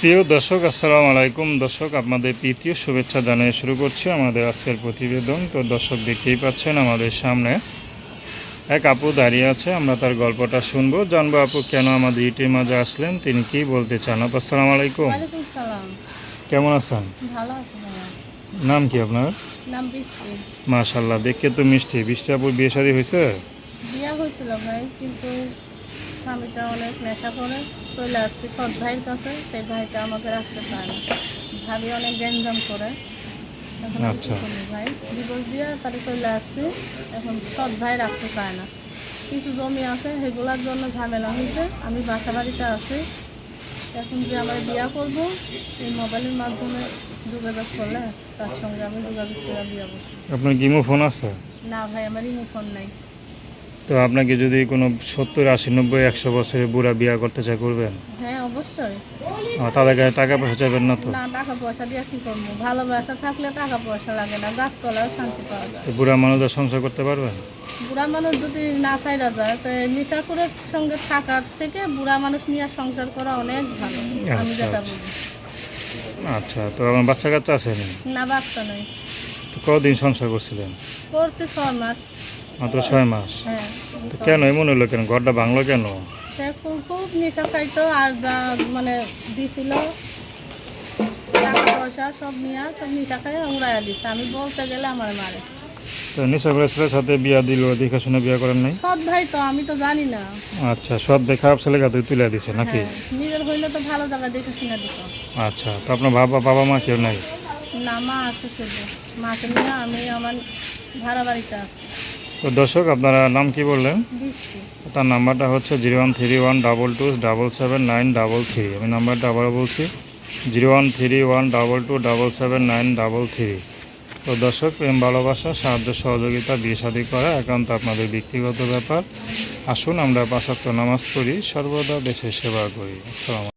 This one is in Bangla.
প্রিয় দর্শক আসসালামু আলাইকুম। দর্শক আপনাদের তৃতীয় শুভেচ্ছা জানিয়ে শুরু করছি আমাদের আজকের প্রতিবেদন। তো দর্শক দেখতেই পাচ্ছেন আমাদের সামনে এক আপু দাঁড়িয়ে আছে। আমরা তার গল্পটা শুনব। জানব আপু কেন আমাদের ইটির মাঝে আসলেন? তিনি কি বলতে চান? আপু আসসালামু আলাইকুম। কেমন আছেন? নাম কি আপনার? মাশাল্লাহ দেখে তো মিষ্টি। বৃষ্টি আপুর বিয়ে শাদী হয়েছে? বিয়া হয়েছিল ভাই কিন্তু স্বামীটা অনেক নেশা করে। চলে আসছি সৎ ভাইয়ের কাছে সেই ভাইটা আমাকে রাখতে পারে না। ভাবি অনেক গ্যাঞ্জাম করে। এখন আচ্ছা। ভাই। ডিভোর্স দিয়ে তারে চলে আসছি। এখন সৎ ভাই রাখতে না। কিছু জমি আছে সেগুলোর জন্য ঝামেলা হয়েছে। আমি বাসা বাড়িতে আছি। এখন যে আমার বিয়া করব এই মোবাইলের মাধ্যমে যোগাযোগ করলে তার সঙ্গে আমি যোগাযোগ করে বিয়া আপনার গিমো ফোন আছে? না ভাই আমার ইমো ফোন নাই। তো আপনাকে যদি কোনো সত্তর আশি নব্বই একশো বছরের বুড়া বিয়া করতে চায় করবেন? হ্যাঁ অবশ্যই। তাদের কাছে টাকা পয়সা চাইবেন না তো? না টাকা পয়সা দিয়ে কি করব? ভালোবাসা থাকলে টাকা পয়সা লাগে না গাছতলাও শান্তি পাওয়া যায়। বুড়া মানুষদের সংসার করতে পারবেন? বুড়া মানুষ যদি না চাইরা যায় তো নেশা করে সঙ্গে থাকার থেকে বুড়া মানুষ নিয়ে সংসার করা অনেক ভালো। আমি আচ্ছা, যেটা আচ্ছা। আচ্ছা। তো আমার বাচ্চা কাচ্চা আছে? না বাচ্চা নেই। কদিন সংসার করছিলেন? করছে ছয় মাস। মাত্র ছয় মাস। হ্যাঁ। কেন এমন হলো কেন? ঘরটা ভাঙলো কেন? খুব নেশা খাইতো আর মানে দিছিল টাকা পয়সা সব নিয়ে সব নেশা খাই উড়াইয়া দিচ্ছে আমি বলতে গেলে আমার মারে। তো নিশা করে ছেলের সাথে বিয়া দিল দেখে শুনে বিয়া করেন নাই? সৎ ভাই তো আমি তো জানি না। আচ্ছা সব দেখে খারাপ ছেলে তুলে দিছে নাকি? হ্যাঁ, নিজের হইলে তো ভালো জায়গা দেখে শুনে দিত। আচ্ছা তো আপনার বাবা বাবা মা কেউ নাই? না মা আছে শুধু। মাকে নিয়ে আমি আমার ভাড়া বাড়িতে আছি। তো দর্শক আপনারা নাম কি বললেন? তার নাম্বারটা হচ্ছে zero one three one double two double seven nine double three. আমি নাম্বারটা আবারও বলছি zero one three one double two double seven nine double three. তো দর্শক প্রেম ভালোবাসা সাহায্য সহযোগিতা বিয়ে শাদী করা একান্ত আপনাদের ব্যক্তিগত ব্যাপার। আসুন আমরা পাঁচাত্তর নামাজ পড়ি সর্বদা দেশের সেবা করি। আসসালামু